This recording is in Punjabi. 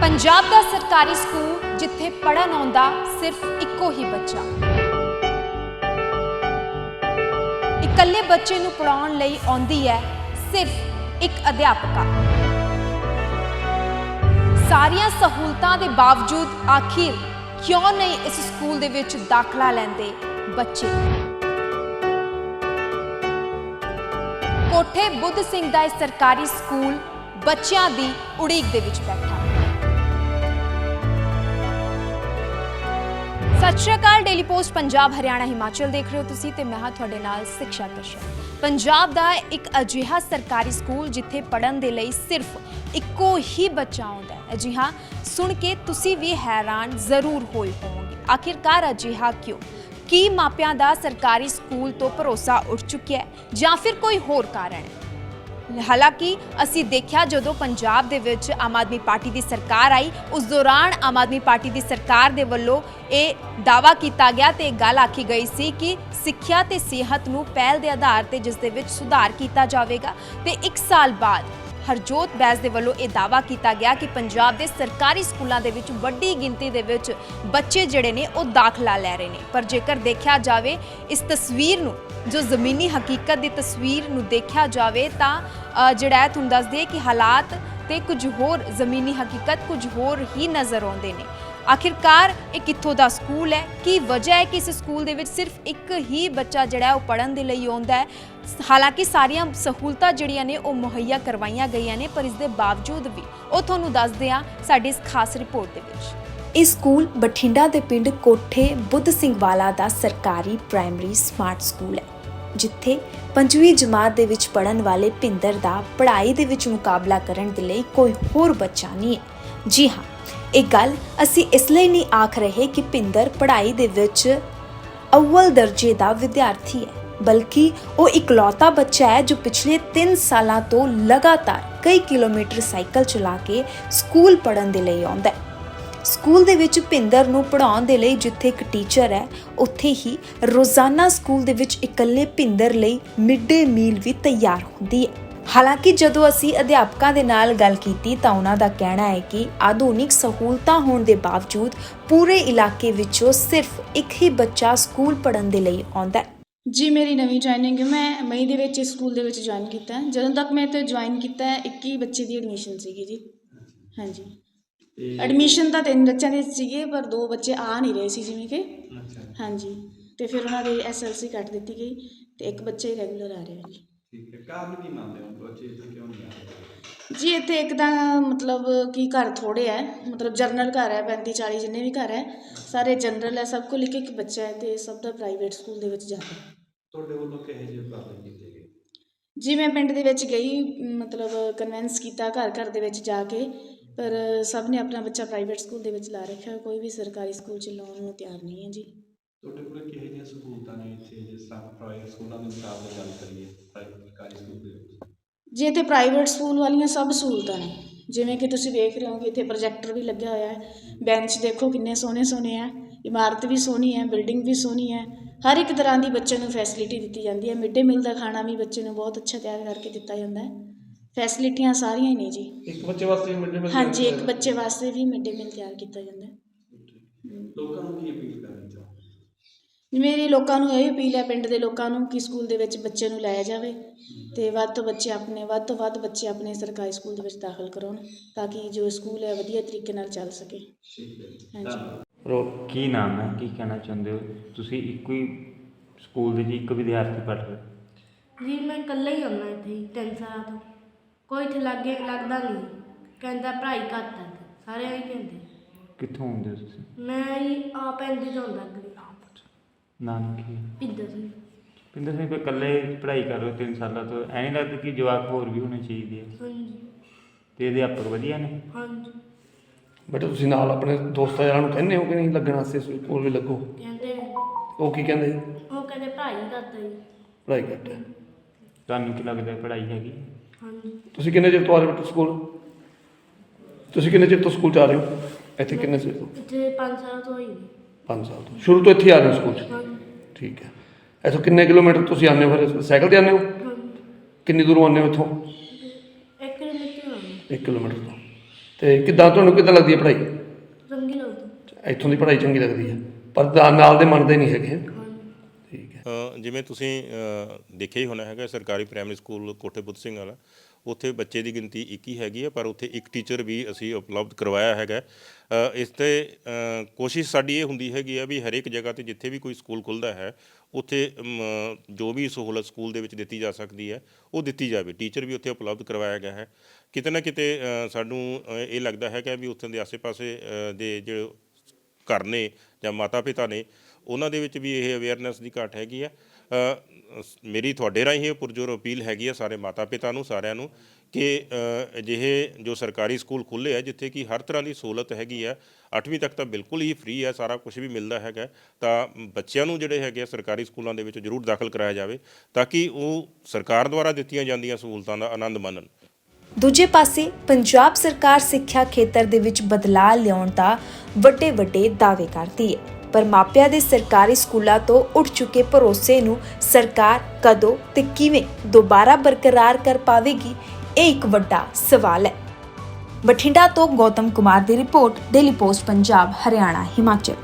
ਪੰਜਾਬ ਦਾ ਸਰਕਾਰੀ ਸਕੂਲ ਜਿੱਥੇ ਪੜਨ ਆਉਂਦਾ ਸਿਰਫ ਇੱਕੋ ਹੀ ਬੱਚਾ। ਇਕੱਲੇ ਬੱਚੇ ਨੂੰ ਪੜਾਉਣ ਲਈ ਆਉਂਦੀ ਹੈ ਸਿਰਫ ਇੱਕ ਅਧਿਆਪਕਾ। ਸਾਰੀਆਂ ਸਹੂਲਤਾਂ ਦੇ ਬਾਵਜੂਦ ਆਖਿਰ ਕਿਉਂ ਨਹੀਂ ਇਸ ਸਕੂਲ ਦੇ ਵਿੱਚ ਦਾਖਲਾ ਲੈਂਦੇ ਬੱਚੇ? ਕੋਠੇ ਬੁੱਧ ਸਿੰਘ ਦਾ ਇਹ ਸਰਕਾਰੀ ਸਕੂਲ ਬੱਚਿਆਂ ਦੀ ਉਡੀਕ ਦੇ ਵਿੱਚ ਬੈਠਾ। ਸਤਿ ਸ਼੍ਰੀ ਅਕਾਲ ਡੇਲੀ ਪੋਸਟ ਪੰਜਾਬ, ਹਰਿਆਣਾ, ਹਿਮਾਚਲ ਦੇਖ ਰਹੇ ਹੋ ਤੁਸੀਂ ਤੇ ਮੈਂ ਹਾਂ ਤੁਹਾਡੇ ਨਾਲ ਸਿੱਖਿਆ ਕਸ਼ਰ ਪੰਜਾਬ ਦਾ ਇੱਕ ਅਜਿਹਾ ਸਰਕਾਰੀ ਸਕੂਲ ਜਿੱਥੇ ਪੜਨ ਦੇ ਲਈ ਸਿਰਫ ਇੱਕੋ ਹੀ ਬੱਚਾ ਆਉਂਦਾ ਹੈ। ਜੀ ਹਾਂ, ਸੁਣ ਕੇ ਤੁਸੀਂ ਵੀ ਹੈਰਾਨ ਜ਼ਰੂਰ ਹੋਏ ਹੋਵੋਗੇ। ਆਖਿਰਕਾਰ ਅਜਿਹਾ ਕਿਉਂ? ਕੀ ਮਾਪਿਆਂ ਦਾ ਸਰਕਾਰੀ ਸਕੂਲ ਤੋਂ ਭਰੋਸਾ ਉੱਠ ਚੁੱਕਿਆ ਹੈ ਜਾਂ ਫਿਰ ਕੋਈ ਹੋਰ ਕਾਰਨ? ਹੈ ਹਾਲਾਂਕਿ ਅਸੀਂ ਦੇਖਿਆ ਜਦੋਂ ਪੰਜਾਬ ਦੇ ਵਿੱਚ ਆਮ ਆਦਮੀ ਪਾਰਟੀ ਦੀ ਸਰਕਾਰ ਆਈ, ਉਸ ਦੌਰਾਨ ਆਮ ਆਦਮੀ ਪਾਰਟੀ ਦੀ ਸਰਕਾਰ ਦੇ ਵੱਲੋਂ ਇਹ ਦਾਵਾ ਕੀਤਾ ਗਿਆ ਤੇ ਇਹ ਗੱਲ ਆਖੀ ਗਈ ਸੀ ਕਿ ਸਿੱਖਿਆ ਤੇ ਸਿਹਤ ਨੂੰ ਪਹਿਲ ਦੇ ਆਧਾਰ ਤੇ ਜਿਸ ਦੇ ਵਿੱਚ ਸੁਧਾਰ ਕੀਤਾ ਜਾਵੇਗਾ ਤੇ 1 ਸਾਲ ਬਾਅਦ ਹਰਜੋਤ ਬੈਸ ਦੇ ਵੱਲੋਂ ਇਹ ਦਾਵਾ ਕੀਤਾ ਗਿਆ ਕਿ ਪੰਜਾਬ ਦੇ ਸਰਕਾਰੀ ਸਕੂਲਾਂ ਦੇ ਵਿੱਚ ਵੱਡੀ ਗਿਣਤੀ ਦੇ ਵਿੱਚ ਬੱਚੇ ਜਿਹੜੇ ਨੇ ਉਹ ਦਾਖਲਾ ਲੈ ਰਹੇ ਨੇ। ਪਰ ਜੇਕਰ ਦੇਖਿਆ ਜਾਵੇ ਇਸ ਤਸਵੀਰ ਨੂੰ, ਜੋ ਜ਼ਮੀਨੀ ਹਕੀਕਤ ਦੀ ਤਸਵੀਰ ਨੂੰ ਦੇਖਿਆ ਜਾਵੇ ਤਾਂ ਜਿਹੜਾ ਹੈ ਤੁਹਾਨੂੰ ਦੱਸ ਦਈਏ ਕਿ ਹਾਲਾਤ ਤੇ ਕੁਝ ਹੋਰ ਜ਼ਮੀਨੀ ਹਕੀਕਤ ਕੁਝ ਹੋਰ ਹੀ ਨਜ਼ਰ ਆਉਂਦੇ ਨੇ। ਆਖਿਰਕਾਰ ਇਹ ਕਿੱਥੋਂ ਦਾ ਸਕੂਲ ਹੈ? ਕੀ ਵਜ੍ਹਾ ਹੈ ਕਿ ਇਸ ਸਕੂਲ ਦੇ ਵਿੱਚ ਸਿਰਫ ਇੱਕ ਹੀ ਬੱਚਾ ਜਿਹੜਾ ਉਹ ਪੜਨ ਦੇ ਲਈ ਆਉਂਦਾ ਹੈ? ਹਾਲਾਂਕਿ ਸਾਰੀਆਂ ਸਹੂਲਤਾਂ ਜਿਹੜੀਆਂ ਨੇ ਉਹ ਮੁਹੱਈਆ ਕਰਵਾਈਆਂ ਗਈਆਂ ਨੇ, ਪਰ ਇਸ ਦੇ ਬਾਵਜੂਦ ਵੀ ਉਹ ਤੁਹਾਨੂੰ ਦੱਸਦੇ ਆ ਸਾਡੀ ਇਸ ਖਾਸ ਰਿਪੋਰਟ ਦੇ ਵਿੱਚ। ਇਹ ਸਕੂਲ ਬਠਿੰਡਾ ਦੇ ਪਿੰਡ ਕੋਠੇ ਬੁੱਧ ਸਿੰਘ ਵਾਲਾ ਦਾ ਸਰਕਾਰੀ ਪ੍ਰਾਇਮਰੀ ਸਮਾਰਟ ਸਕੂਲ ਹੈ। ਜਿੱਥੇ ਪੰਜਵੀਂ ਜਮਾਤ ਦੇ ਵਿੱਚ ਪੜਨ ਵਾਲੇ ਭਿੰਦਰ ਦਾ ਪੜ੍ਹਾਈ ਦੇ ਵਿੱਚ ਮੁਕਾਬਲਾ ਕਰਨ ਦੇ ਲਈ ਕੋਈ ਹੋਰ ਬੱਚਾ ਨਹੀਂ ਹੈ। ਜੀ ਹਾਂ, ਇਹ ਗੱਲ ਅਸੀਂ ਇਸ ਲਈ ਨਹੀਂ ਆਖ ਰਹੇ ਕਿ ਭਿੰਦਰ ਪੜ੍ਹਾਈ ਦੇ ਵਿੱਚ ਅਵਲ ਦਰਜੇ ਦਾ ਵਿਦਿਆਰਥੀ ਹੈ, ਬਲਕਿ ਉਹ ਇਕਲੌਤਾ ਬੱਚਾ ਹੈ ਜੋ ਪਿਛਲੇ 3 ਸਾਲਾਂ ਤੋਂ ਲਗਾਤਾਰ ਕਈ ਕਿਲੋਮੀਟਰ ਸਾਈਕਲ ਚਲਾ ਕੇ ਸਕੂਲ ਪੜਨ ਦੇ ਲਈ ਆਉਂਦਾ ਹੈ। ਸਕੂਲ ਦੇ ਵਿੱਚ ਭਿੰਦਰ ਨੂੰ ਪੜਾਉਣ ਦੇ ਲਈ ਜਿੱਥੇ ਇੱਕ ਟੀਚਰ ਹੈ, ਉੱਥੇ ਹੀ ਰੋਜ਼ਾਨਾ ਸਕੂਲ ਦੇ ਵਿੱਚ ਇਕੱਲੇ ਭਿੰਦਰ ਲਈ ਮਿਡ ਡੇ ਮੀਲ ਵੀ ਤਿਆਰ ਹੁੰਦੀ ਹੈ। ਹਾਲਾਂਕਿ ਜਦੋਂ ਅਸੀਂ ਅਧਿਆਪਕਾਂ ਦੇ ਨਾਲ ਗੱਲ ਕੀਤੀ ਤਾਂ ਉਹਨਾਂ ਦਾ ਕਹਿਣਾ ਹੈ ਕਿ ਆਧੁਨਿਕ ਸਹੂਲਤਾਂ ਹੋਣ ਦੇ ਬਾਵਜੂਦ ਪੂਰੇ ਇਲਾਕੇ ਵਿੱਚੋਂ ਸਿਰਫ ਇੱਕ ਹੀ ਬੱਚਾ ਸਕੂਲ ਪੜਨ ਦੇ ਲਈ ਆਉਂਦਾ ਹੈ। ਜੀ, ਮੇਰੀ ਨਵੀਂ ਜੁਆਇਨਿੰਗ ਹੈ। ਮੈਂ ਮਈ ਦੇ ਵਿੱਚ ਇਸ ਸਕੂਲ ਦੇ ਵਿੱਚ ਜੁਆਇਨ ਕੀਤਾ ਹੈ। ਜਦੋਂ ਤੱਕ ਮੈਂ ਇੱਥੇ ਜੁਆਇਨ ਕੀਤਾ ਹੈ 21 ਬੱਚੇ ਦੀ ਐਡਮਿਸ਼ਨ ਸੀਗੀ ਜੀ। ਹਾਂਜੀ। ਐਡਮਿਸ਼ਨ ਤਾਂ ਤਿੰਨ ਬੱਚਿਆਂ ਦੇ ਸੀਗੇ ਪਰ ਦੋ ਬੱਚੇ ਆ ਨਹੀਂ ਰਹੇ ਸੀ ਜਿਵੇਂ ਕਿ। ਅੱਛਾ। ਹਾਂਜੀ। ਤੇ ਫਿਰ ਉਹਨਾਂ ਦੀ ਐਸਐਲਸੀ ਕੱਟ ਦਿੱਤੀ ਗਈ ਤੇ ਇੱਕ ਬੱਚਾ ਹੀ ਰੈਗੂਲਰ ਆ ਰਿਹਾ ਜੀ। ਠੀਕ ਹੈ। ਕਾਰਨ ਕੀ ਮੰਨਦੇ ਹੋ? ਬੱਚੇ ਇੱਥੇ ਕਿਉਂ ਨਹੀਂ ਆ ਰਹੇ? ਜੀ ਇੱਥੇ ਇੱਕ ਤਾਂ ਮਤਲਬ ਕਿ ਘਰ ਥੋੜੇ ਹੈ ਮਤਲਬ ਜਰਨਲ ਘਰ ਹੈ 35 40 ਜਿੰਨੇ ਵੀ ਘਰ ਹੈ ਸਾਰੇ ਜਨਰਲ ਹੈ ਸਭ ਕੋਲ ਇੱਕ ਇੱਕ ਬੱਚਾ ਹੈ ਤੇ ਸਭ ਦਾ ਪ੍ਰਾਈਵੇਟ ਸਕੂਲ ਦੇ ਵਿੱਚ ਜਾਂਦਾ। ਤੁਹਾਡੇ ਵੱਲੋਂ ਕਿਹੋ ਜਿਹੇ ਉਪਰਾਲੇ ਕੀਤੇ ਗਏ? ਜੀ ਮੈਂ ਪਿੰਡ ਦੇ ਵਿੱਚ ਗਈ ਮਤਲਬ ਕਨਵਿੰਸ ਕੀਤਾ ਘਰ ਘਰ ਦੇ ਵਿੱਚ ਜਾ ਕੇ ਪਰ ਸਭ ਨੇ ਆਪਣਾ ਬੱਚਾ ਪ੍ਰਾਈਵੇਟ ਸਕੂਲ ਦੇ ਵਿੱਚ ਲਾ ਰੱਖਿਆ ਕੋਈ ਵੀ ਸਰਕਾਰੀ ਸਕੂਲ 'ਚ ਲਾਉਣ ਨੂੰ ਤਿਆਰ ਨਹੀਂ ਹੈ ਜੀ। ਤੁਹਾਡੇ ਕੋਲ ਕਿਹੋ ਜਿਹੀਆਂ ਸਹੂਲਤਾਂ ਨੇ ਇੱਥੇ ਜਿਸ ਤਰ੍ਹਾਂ ਪ੍ਰਾਈਵੇਟ ਸਕੂਲਾਂ ਦੇ ਮੁਕਾਬਲੇ ਗੱਲ ਕਰੀਏ ਸਰਕਾਰੀ ਸਕੂਲ ਦੇ ਵਿੱਚ? ਜੀ ਇੱਥੇ ਪ੍ਰਾਈਵੇਟ ਸਕੂਲ ਵਾਲੀਆਂ ਸਭ ਸਹੂਲਤਾਂ ਨੇ ਜਿਵੇਂ ਕਿ ਤੁਸੀਂ ਵੇਖ ਰਹੇ ਹੋ ਕਿ ਇੱਥੇ ਪ੍ਰੋਜੈਕਟਰ ਵੀ ਲੱਗਿਆ ਹੋਇਆ ਹੈ ਬੈਂਚ ਦੇਖੋ ਕਿੰਨੇ ਸੋਹਣੇ ਸੋਹਣੇ ਆ ਇਮਾਰਤ ਵੀ ਸੋਹਣੀ ਹੈ ਬਿਲਡਿੰਗ ਵੀ ਸੋਹਣੀ ਹੈ ਹਰ ਇੱਕ ਤਰ੍ਹਾਂ ਦੀ ਬੱਚੇ ਨੂੰ ਫੈਸਿਲਿਟੀ ਦਿੱਤੀ ਜਾਂਦੀ ਹੈ ਮਿਡ ਮੀਲ ਦਾ ਖਾਣਾ ਵੀ ਬੱਚੇ ਨੂੰ ਬਹੁਤ ਅੱਛਾ ਤਿਆਰ ਕਰਕੇ ਦਿੱਤਾ ਜਾਂਦਾ ਹੈ। ਫੈਸਿਲਿਟੀਆਂ ਸਾਰੀਆਂ ਹੀ ਨੇ ਜੀ। ਇੱਕ ਬੱਚੇ ਵਾਸਤੇ ਮਿਡ ਡੇ ਹਾਂਜੀ ਇੱਕ ਬੱਚੇ ਵਾਸਤੇ ਵੀ ਮਿਡ ਡੇ ਮੀਲ ਤਿਆਰ ਕੀਤਾ ਜਾਂਦਾ। ਹੈ ਲੋਕਾਂ ਨੂੰ ਕੀ ਅਪੀਲ ਕਰਨੀ ਚਾਹੋ ਮੇਰੀ ਲੋਕਾਂ ਨੂੰ ਇਹ ਅਪੀਲ ਹੈ ਪਿੰਡ ਦੇ ਲੋਕਾਂ ਨੂੰ ਕਿ ਸਕੂਲ ਦੇ ਵਿੱਚ ਬੱਚੇ ਨੂੰ ਲਾਇਆ ਜਾਵੇ ਤੇ ਵੱਧ ਤੋਂ ਬੱਚੇ ਆਪਣੇ ਵੱਧ ਤੋਂ ਵੱਧ ਬੱਚੇ ਆਪਣੇ ਸਰਕਾਰੀ ਸਕੂਲ ਦੇ ਵਿੱਚ ਦਾਖਲ ਕਰਾਉਣ ਤਾਂ ਕਿ ਜੋ ਸਕੂਲ ਹੈ ਵਧੀਆ ਤਰੀਕੇ ਨਾਲ ਚੱਲ ਸਕੇ। ਠੀਕ ਹੈ ਜੀ। ਹਾਂਜੀ। ਧੰਨਵਾਦ। ਰੋ ਕੀ ਨਾਮ ਹੈ? ਕੀ ਕਹਿਣਾ ਚਾਹੁੰਦੇ ਹੋ? ਤੁਸੀਂ ਇੱਕੋ ਹੀ ਸਕੂਲ ਦੇ ਜੀ ਇੱਕ ਵਿਦਿਆਰਥੀ ਪੜ੍ਹ ਰਹੇ ਹੋ। ਜੀ ਮੈਂ ਇਕੱਲਾ ਹੀ ਆਉਣਾ ਇੱਥੇ ਹੀ, ਤਿੰਨ ਸਾਲਾਂ ਤੋਂ। ਕੋਈ ਇੱਥੇ ਲੱਗੇ ਲੱਗਦਾ ਨਹੀਂ। ਕਹਿੰਦਾ ਪੜ੍ਹਾਈ ਘੱਟ ਹੈ ਇੱਥੇ, ਸਾਰੇ ਇਹੀ ਕਹਿੰਦੇ। ਕਿੱਥੋਂ ਆਉਂਦੇ ਹੋ ਤੁਸੀਂ? ਮੈਂ ਹੀ ਆਪ ਐਂਦੀ ਤੋਂ ਲੱਗ ਗਈ ਨਾਮ ਕੀ ਹੈ ਪਿੱਦਰ ਸਿੰਘ। ਪਿੰਦਰ ਸਿੰਘ ਕੋਈ ਇਕੱਲੇ ਪੜ੍ਹਾਈ ਕਰ ਰਹੇ ਹੋ ਤਿੰਨ ਸਾਲਾਂ ਤੋਂ? ਐਂ ਨਹੀਂ ਲੱਗਦਾ ਕਿ ਜਵਾਕ ਹੋਰ ਵੀ ਹੋਣੇ ਚਾਹੀਦੇ ਆ? ਹਾਂਜੀ। ਤੇ ਅਧਿਆਪਕ ਵਧੀਆ ਨੇ? ਹਾਂਜੀ। ਬੇਟਾ ਤੁਸੀਂ ਨਾਲ ਆਪਣੇ ਦੋਸਤਾਂ ਯਾਰਾਂ ਨੂੰ ਕਹਿੰਦੇ ਹੋ ਕਿ ਨਹੀਂ ਲੱਗਣਾ ਸੀ ਸਕੂਲ ਵੀ ਲੱਗੋ? ਕਹਿੰਦੇ ਨੇ ਉਹ ਕੀ ਕਹਿੰਦੇ? ਉਹ ਕਹਿੰਦੇ ਪੜ੍ਹਾਈ ਘੱਟ ਹੈ ਜੀ। ਪੜ੍ਹਾਈ ਘੱਟ ਹੈ। ਤੁਹਾਨੂੰ ਕੀ ਲੱਗਦਾ ਪੜ੍ਹਾਈ ਹੈਗੀ? ਹਾਂਜੀ। ਤੁਸੀਂ ਕਿੰਨੇ ਚਿਰ ਤੋਂ ਆ ਰਹੇ ਹੋ ਸਕੂਲ? ਤੁਸੀਂ ਕਿੰਨੇ ਚਿਰ ਤੋਂ ਸਕੂਲ ਚ ਆ ਰਹੇ ਹੋ? ਇੱਥੇ ਕਿੰਨੇ ਚਿਰ ਤੋਂ? ਇੱਥੇ ਪੰਜ ਸਾਲ ਤੋਂ ਹੀ। ਨੇ 5 ਸਾਲ ਤੋਂ। ਸ਼ੁਰੂ ਤੋਂ ਇੱਥੇ ਆ ਰਹੇ ਹੋ ਸਕੂਲ ਚ? ਹਾਂਜੀ। ਠੀਕ ਹੈ। ਇੱਥੋਂ ਕਿੰਨੇ ਕਿਲੋਮੀਟਰ ਤੁਸੀਂ ਆਉਂਦੇ ਹੋ ਫਿਰ? ਸਾਈਕਲ ਤੇ ਆਉਂਦੇ ਹੋ? ਹਾਂਜੀ। ਕਿੰਨੀ ਦੂਰੋਂ ਆਉਂਦੇ ਹੋ ਇੱਥੋਂ? ਇੱਕ ਹੋਣੀ 1 ਕਿਲੋਮੀਟਰ ਤੋਂ। ਤੇ ਕਿੱਦਾਂ ਤੁਹਾਨੂੰ ਕਿੱਦਾਂ ਲੱਗਦੀ ਹੈ ਪੜ੍ਹਾਈ? ਚੰਗੀ ਲੱਗਦੀ। ਇੱਥੋਂ ਦੀ ਪੜ੍ਹਾਈ ਚੰਗੀ ਲੱਗਦੀ ਹੈ। ਪਰ ਦਾ- ਨਾਲ ਦੇ ਮੰਨਦੇ ਨਹੀਂ ਹੈਗੇ। ਜਿਵੇਂ ਤੁਸੀਂ ਦੇਖਿਆ ਹੀ ਹੋਣਾ ਹੈਗਾ, ਸਰਕਾਰੀ ਪ੍ਰਾਇਮਰੀ ਸਕੂਲ ਕੋਠੇ ਬੁੱਧ ਸਿੰਘ ਵਾਲਾ, ਉੱਥੇ ਬੱਚੇ ਦੀ ਗਿਣਤੀ 21 ਹੈਗੀ ਹੈ ਪਰ ਉੱਥੇ ਇੱਕ ਟੀਚਰ ਵੀ ਅਸੀਂ ਉਪਲਬਧ ਕਰਵਾਇਆ ਹੈਗਾ। ਇਸ ਤੇ ਕੋਸ਼ਿਸ਼ ਸਾਡੀ ਇਹ ਹੁੰਦੀ ਹੈਗੀ ਆ ਵੀ ਹਰੇਕ ਜਗ੍ਹਾ ਤੇ ਜਿੱਥੇ ਵੀ ਕੋਈ ਸਕੂਲ ਖੁੱਲਦਾ ਹੈ, ਉੱਥੇ ਜੋ ਵੀ ਸਹੂਲਤ ਸਕੂਲ ਦੇ ਵਿੱਚ ਦਿੱਤੀ ਜਾ ਸਕਦੀ ਹੈ, ਉਹ ਦਿੱਤੀ ਜਾਵੇ। ਟੀਚਰ ਵੀ ਉੱਥੇ ਉਪਲਬਧ ਕਰਵਾਇਆ ਗਿਆ ਹੈ। ਕਿਤੇ ਨਾ ਕਿਤੇ ਸਾਨੂੰ ਇਹ ਲੱਗਦਾ ਹੈਗਾ ਵੀ ਉੱਥੇ ਦੇ ਆਸੇ-ਪਾਸੇ ਦੇ ਜਿਹੜੇ ਘਰ ਨੇ ਜਾਂ ਮਾਤਾ ਪਿਤਾ ਨੇ ਉਹਨਾਂ ਦੇ ਵਿੱਚ ਵੀ ਇਹ ਅਵੇਅਰਨੈਸ ਦੀ ਘਾਟ ਹੈਗੀ ਆ। ਮੇਰੀ ਤੁਹਾਡੇ ਰਾਹੀਂ ਇਹ ਪੁਰਜੋਰ ਅਪੀਲ ਹੈਗੀ ਆ ਸਾਰੇ ਮਾਤਾ ਪਿਤਾ ਨੂੰ, ਸਾਰਿਆਂ ਨੂੰ ਕਿ ਅਜਿਹੇ ਜੋ ਸਰਕਾਰੀ ਸਕੂਲ ਖੁੱਲ੍ਹੇ ਆ, ਜਿੱਥੇ ਕਿ ਹਰ ਤਰ੍ਹਾਂ ਦੀ ਸਹੂਲਤ ਹੈਗੀ ਆ 8ਵੀਂ ਤੱਕ ਤਾਂ ਬਿਲਕੁਲ ਹੀ ਫ੍ਰੀ ਹੈ ਸਾਰਾ ਕੁਝ ਵੀ ਮਿਲਦਾ ਹੈਗਾ। ਤਾਂ ਬੱਚਿਆਂ ਨੂੰ ਜਿਹੜੇ ਹੈਗੇ ਆ ਸਰਕਾਰੀ ਸਕੂਲਾਂ ਦੇ ਵਿੱਚ ਜ਼ਰੂਰ ਦਾਖਲ ਕਰਾਇਆ ਜਾਵੇ, ਤਾਂ ਕਿ ਉਹ ਸਰਕਾਰ ਦੁਆਰਾ ਦਿੱਤੀਆਂ ਜਾਂਦੀਆਂ ਸਹੂਲਤਾਂ ਦਾ ਆਨੰਦ ਮਾਣਨ। ਦੂਜੇ ਪਾਸੇ, ਪੰਜਾਬ ਸਰਕਾਰ ਸਿੱਖਿਆ ਖੇਤਰ ਦੇ ਵਿੱਚ ਬਦਲਾਅ ਲਿਆਉਣ ਦਾ ਵੱਡੇ ਵੱਡੇ ਦਾਅਵੇ ਕਰਦੀ ਹੈ। ਪਰ ਮਾਪਿਆਂ ਦੇ ਸਰਕਾਰੀ ਸਕੂਲਾਂ ਤੋਂ ਉੱਠ ਚੁੱਕੇ ਭਰੋਸੇ ਨੂੰ ਸਰਕਾਰ ਕਦੋਂ ਤੇ ਕਿਵੇਂ ਦੁਬਾਰਾ ਬਰਕਰਾਰ ਕਰ ਪਾਵੇਗੀ, ਇਹ ਇੱਕ ਵੱਡਾ ਸਵਾਲ ਹੈ। ਬਠਿੰਡਾ ਤੋਂ ਗੌਤਮ ਕੁਮਾਰ ਦੀ report, Daily Post, Punjab, Haryana, Himachal.